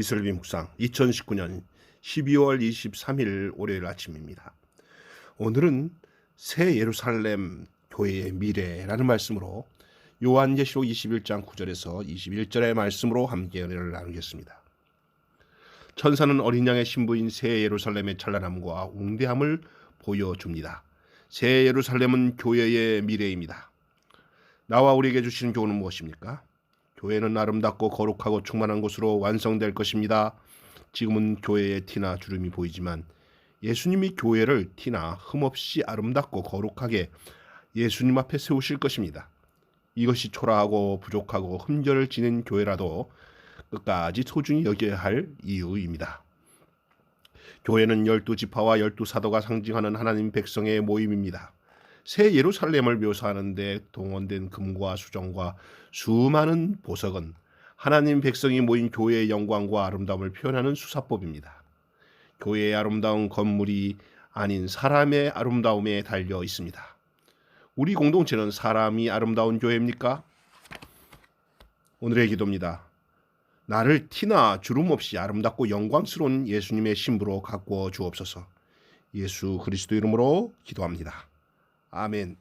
이슬비 묵상 2019년 12월 23일 월요일 아침입니다. 오늘은 새 예루살렘 교회의 미래라는 말씀으로 요한계시록 21장 9절에서 21절의 말씀으로 함께 은혜를 나누겠습니다. 천사는 어린 양의 신부인 새 예루살렘의 찬란함과 웅대함을 보여줍니다. 새 예루살렘은 교회의 미래입니다. 나와 우리에게 주시는 교훈은 무엇입니까? 교회는 아름답고 거룩하고 충만한 곳으로 완성될 것입니다. 지금은 교회의 티나 주름이 보이지만 예수님이 교회를 티나 흠없이 아름답고 거룩하게 예수님 앞에 세우실 것입니다. 이것이 초라하고 부족하고 흠결을 지닌 교회라도 끝까지 소중히 여겨야 할 이유입니다. 교회는 열두 지파와 열두 사도가 상징하는 하나님 백성의 모임입니다. 새 예루살렘을 묘사하는데 동원된 금과 수정과 수많은 보석은 하나님 백성이 모인 교회의 영광과 아름다움을 표현하는 수사법입니다. 교회의 아름다운 건물이 아닌 사람의 아름다움에 달려 있습니다. 우리 공동체는 사람이 아름다운 교회입니까? 오늘의 기도입니다. 나를 티나 주름 없이 아름답고 영광스러운 예수님의 신부로 가꾸어 주옵소서. 예수 그리스도 이름으로 기도합니다. 아멘.